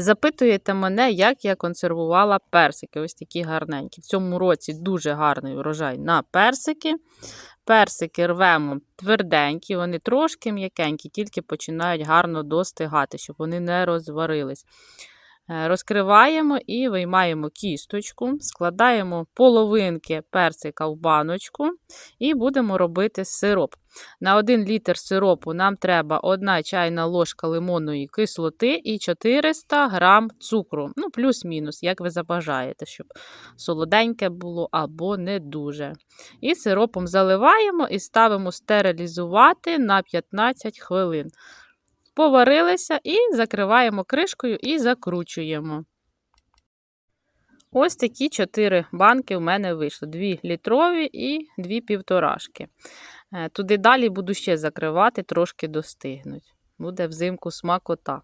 Запитуєте мене, як я консервувала персики. Ось такі гарненькі. В цьому році дуже гарний урожай на персики. Персики рвемо тверденькі, вони трошки м'якенькі, тільки починають гарно достигати, щоб вони не розварились. Е, Розкриваємо і виймаємо кісточку, складаємо половинки персика в баночку і будемо робити сироп. На 1 літр сиропу нам треба 1 чайна ложка лимонної кислоти і 400 грам цукру. Ну, плюс-мінус, як ви забажаєте, щоб солоденьке було або не дуже. І сиропом заливаємо і ставимо стерилізувати на 15 хвилин. Поварилися і закриваємо кришкою і закручуємо. Ось такі 4 банки в мене вийшло: 2 літрові і 2 півторашки. Е, Туди далі буду ще закривати, трошки достигнуть. Буде взимку смакота.